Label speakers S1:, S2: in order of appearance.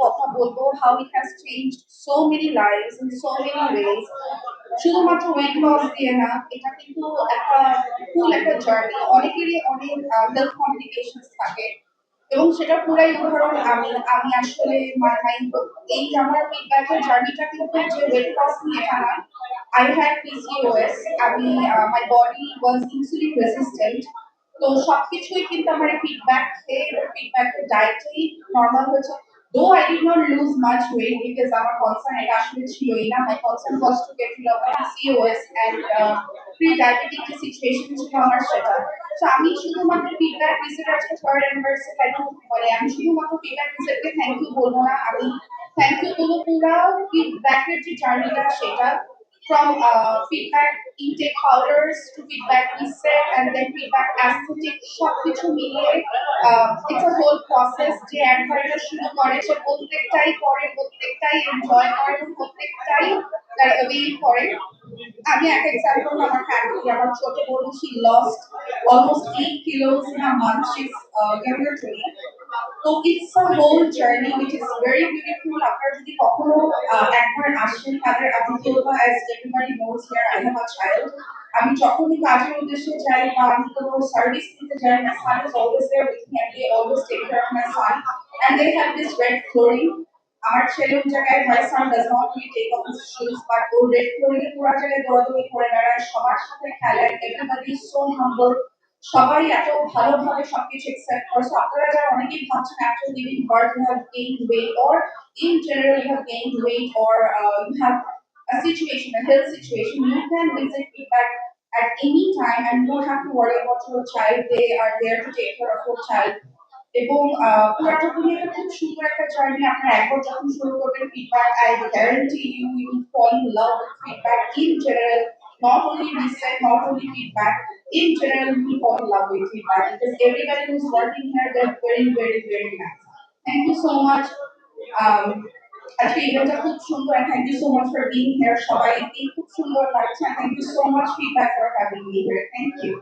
S1: কথা বলবো how it has change so many lives in so many ways শুধুমাত্র weight loss দিয়ে না এটা কিন্তু একটা ফুল একটা জার্নি অনেকেরই অনেক হেলথ কমপ্লিকেশনস থাকে এবং সেটা পুরাই উদাহরণ আমি আমি আসলে মাই এই আমার ফিডব্যাকের জার্নিটা কিন্তু যে ওয়েট লস নিয়ে এটা না আই হ্যাড পিসিওএস আমি my body was insulin resistant তো সবকিছুই কিন্তু আমার ফিডব্যাক খেয়ে ফিডব্যাকের ডায়েটেই নর্মাল হয়েছে though I did not lose much wait because আমার কনসার্ন এটা আসলে ছিলই না my concern was to get rid of my PCOS and pre diabetic যে সিচুয়েশন ছিল আমার সেটা তো আমি শুধুমাত্র ফিডব্যাক রিসিভ আজকে থার্ড অ্যানিভার্সারি কেন মানে আমি শুধুমাত্র ফিডব্যাক রিসিভকে থ্যাংক ইউ বলবো না আমি থ্যাংক ইউ বলবো পুরো ফিডব্যাকের যে জার্নিটা সেটা from uh, feedback intake powders to feedback reset and then feedback aesthetic সবকিছু মিলিয়ে ইটস আ হোল প্রসেস যে অ্যাডভার্টার শুরু করে সে প্রত্যেকটাই করে প্রত্যেকটাই এনজয় করে প্রত্যেকটাই তার অ্যাভেল করে আমি একটা এক্সাম্পল আমার ফ্যামিলি আমার ছোট বোন she lost almost 8 kilos in a month she's uh, younger to me তো it's a whole journey which is very beautiful আপনারা যদি কখনো একবার আসেন তাদের আমি বলবো as everybody knows here I have a child আমি যখনই কাজের উদ্দেশ্যে যাই বা আমি কোনো সার্ভিস দিতে যাই মাই sun is always there with me and they always take care of my San and they have this red flooring আমার ছেলে ওই জায়গায় মাই সান does not really take off his shoes but O red flooring এ পুরো জায়গায় দৌড়াদৌড়ি করে বেড়ায় সবার সাথে খেলে এভরিবডি সো হাম্বল সবাই এত ভালোভাবে সবকিছু অ্যাকসেপ্ট করছে আপনারা যারা অনেকেই ভাবছেন after living birth you have gain weight or in general you have gain weight or you have a situation, a health situation, you can visit feedback at any time and you don't have to worry about your child. They are there to take care of your child. এবং পুরাটা দুনিয়াটা খুব সুন্দর একটা journey আপনারা একবার যখন শুরু করবেন feedback I guarantee you you fall in love with feedback in general not only reset, not only feedback, in general, we fall in love with feedback because everybody who's working here, they're very, very, very nice. Thank you so much. Um, আজকে ইভেন্টটা খুব সুন্দর and thank you so much for being here সবাই খুব সুন্দর লাগছে and thank you so much feedback for having me here. Thank you.